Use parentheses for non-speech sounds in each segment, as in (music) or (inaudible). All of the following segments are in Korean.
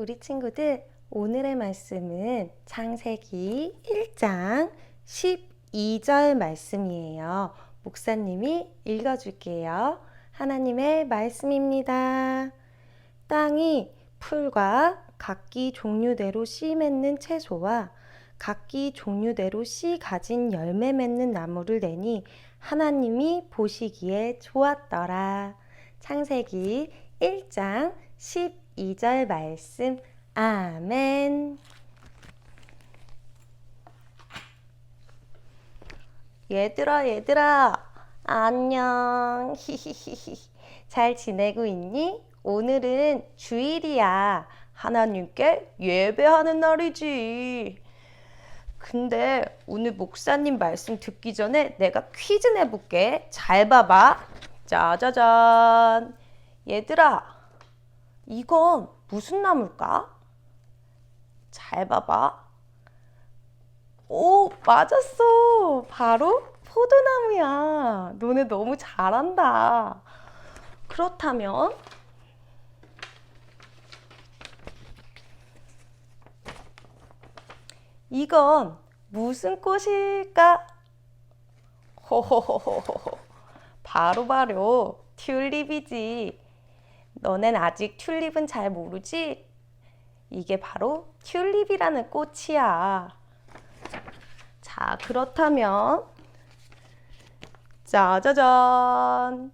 우리 친구들 오늘의 말씀은 창세기 1장 12절 말씀이에요. 목사님이 읽어줄게요. 하나님의 말씀입니다. 땅이 풀과 각기 종류대로 씨 맺는 채소와 각기 종류대로 씨 가진 열매 맺는 나무를 내니 하나님이 보시기에 좋았더라. 창세기 1장 12절 말씀. 아멘. 얘들아, 얘들아. 안녕. 히히히히. 잘 지내고 있니? 오늘은 주일이야. 하나님께 예배하는 날이지. 근데 오늘 목사님 말씀 듣기 전에 내가 퀴즈 내볼게. 잘 봐봐. 짜자잔. 얘들아, 이건 무슨 나물까? 잘 봐봐. 오, 맞았어. 바로 포도나무야. 너네 너무 잘한다. 그렇다면 이건 무슨 꽃일까? 호호호호호. 바로바로 튤립이지. 너넨 아직 튤립은 잘 모르지? 이게 바로 튤립이라는 꽃이야. 자, 그렇다면 짜자잔.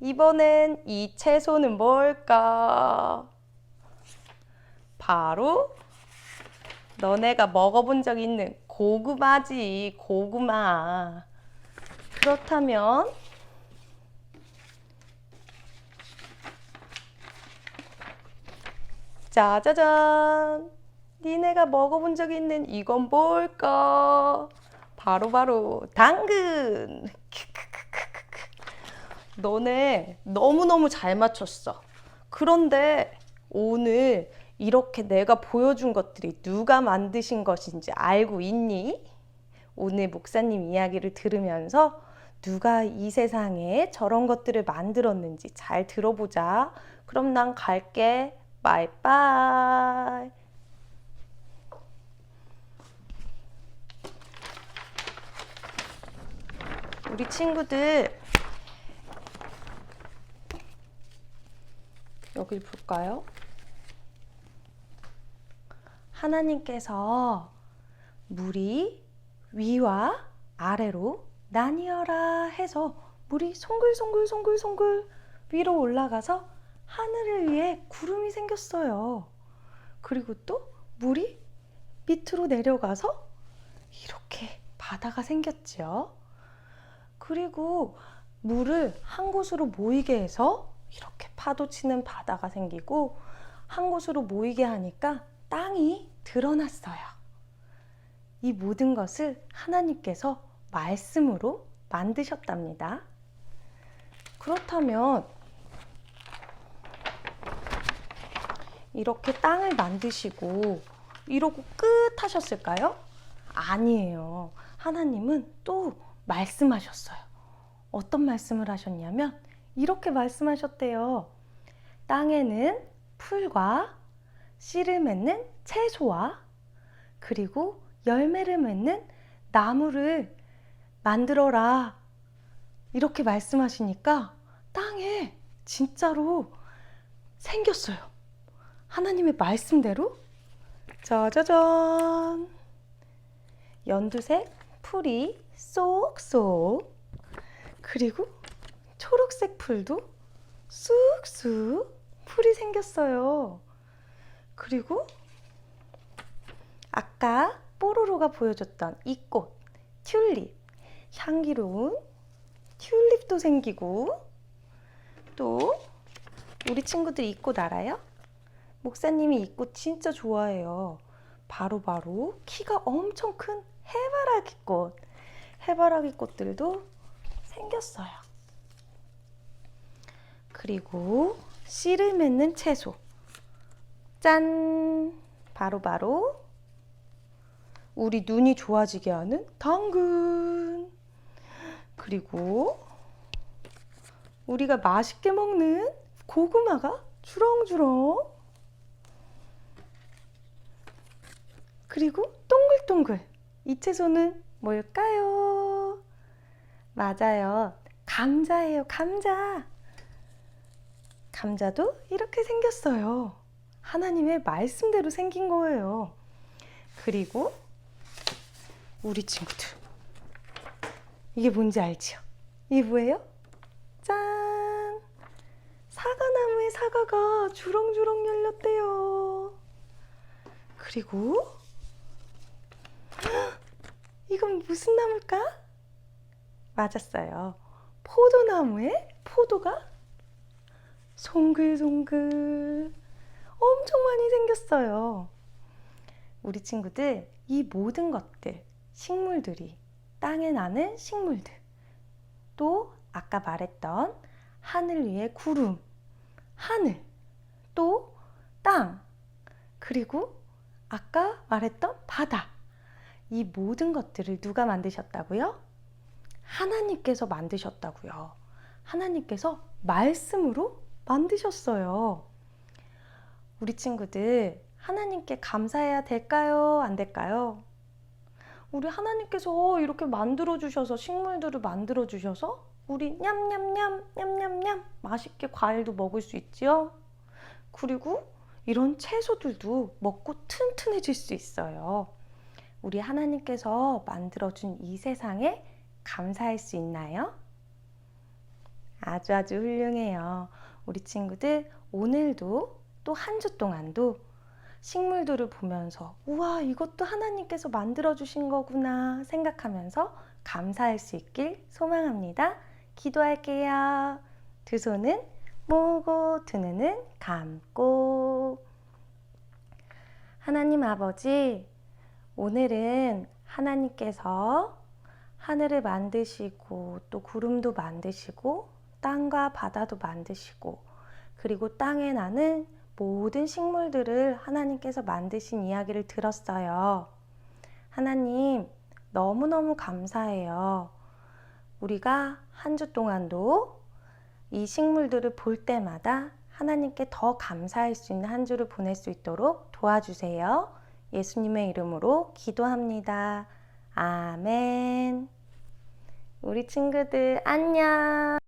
이번엔 이 채소는 뭘까? 바로 너네가 먹어본 적 있는 고구마지, 고구마. 그렇다면 짜자잔. 니네가 먹어본 적 있는 이건 뭘까? 바로 바로 당근. (laughs) 너네 너무너무 잘 맞췄어. 그런데 오늘 이렇게 내가 보여준 것들이 누가 만드신 것인지 알고 있니? 오늘 목사님 이야기를 들으면서 누가 이 세상에 저런 것들을 만들었는지 잘 들어보자. 그럼 난 갈게. 바이바이. 우리 친구들 여길 볼까요? 하나님께서 물이 위와 아래로 나뉘어라 해서 물이 송글송글송글송글 위로 올라가서 하늘을 위해 구름이 생겼어요. 그리고 또 물이 밑으로 내려가서 이렇게 바다가 생겼죠. 그리고 물을 한 곳으로 모이게 해서 이렇게 파도 치는 바다가 생기고 한 곳으로 모이게 하니까 땅이 드러났어요. 이 모든 것을 하나님께서 말씀으로 만드셨답니다. 그렇다면 이렇게 땅을 만드시고 이러고 끝 하셨을까요? 아니에요. 하나님은 또 말씀하셨어요. 어떤 말씀을 하셨냐면 이렇게 말씀하셨대요. 땅에는 풀과 씨를 맺는 채소와 그리고 열매를 맺는 나무를 만들어라. 이렇게 말씀하시니까 땅에 진짜로 생겼어요. 하나님의 말씀대로 짜자잔 연두색 풀이 쏙쏙 그리고 초록색 풀도 쑥쑥 풀이 생겼어요. 그리고 아까 뽀로로가 보여줬던 이 꽃, 튤립, 향기로운 튤립도 생기고 또 우리 친구들 이 꽃 알아요? 목사님이 이 꽃 진짜 좋아해요. 바로바로 바로 키가 엄청 큰 해바라기 꽃. 해바라기 꽃들도 생겼어요. 그리고 씨를 맺는 채소. 짠! 바로바로 바로 우리 눈이 좋아지게 하는 당근. 그리고 우리가 맛있게 먹는 고구마가 주렁주렁. 그리고 동글동글. 이 채소는 뭘까요? 맞아요. 감자예요, 감자. 감자도 이렇게 생겼어요. 하나님의 말씀대로 생긴 거예요. 그리고 우리 친구들. 이게 뭔지 알지요? 이게 뭐예요? 짠! 사과나무에 사과가 주렁주렁 열렸대요. 그리고 헉, 이건 무슨 나무일까? 맞았어요. 포도나무에 포도가 송글송글 엄청 많이 생겼어요. 우리 친구들 이 모든 것들 식물들이 땅에 나는 식물들 또 아까 말했던 하늘 위의 구름 하늘 또 땅 그리고 아까 말했던 바다 이 모든 것들을 누가 만드셨다고요? 하나님께서 만드셨다고요. 하나님께서 말씀으로 만드셨어요. 우리 친구들 하나님께 감사해야 될까요? 안 될까요? 우리 하나님께서 이렇게 만들어 주셔서 식물들을 만들어 주셔서 우리 냠냠냠 냠냠냠 맛있게 과일도 먹을 수 있지요. 그리고 이런 채소들도 먹고 튼튼해질 수 있어요. 우리 하나님께서 만들어 준 이 세상에 감사할 수 있나요? 아주 아주 훌륭해요. 우리 친구들 오늘도 또 한 주 동안도 식물들을 보면서 우와 이것도 하나님께서 만들어 주신 거구나 생각하면서 감사할 수 있길 소망합니다. 기도할게요. 두 손은 모으고 두 눈은 감고 하나님 아버지 오늘은 하나님께서 하늘을 만드시고 또 구름도 만드시고 땅과 바다도 만드시고 그리고 땅에 나는 모든 식물들을 하나님께서 만드신 이야기를 들었어요. 하나님, 너무너무 감사해요. 우리가 한 주 동안도 이 식물들을 볼 때마다 하나님께 더 감사할 수 있는 한 주를 보낼 수 있도록 도와주세요. 예수님의 이름으로 기도합니다. 아멘. 우리 친구들 안녕.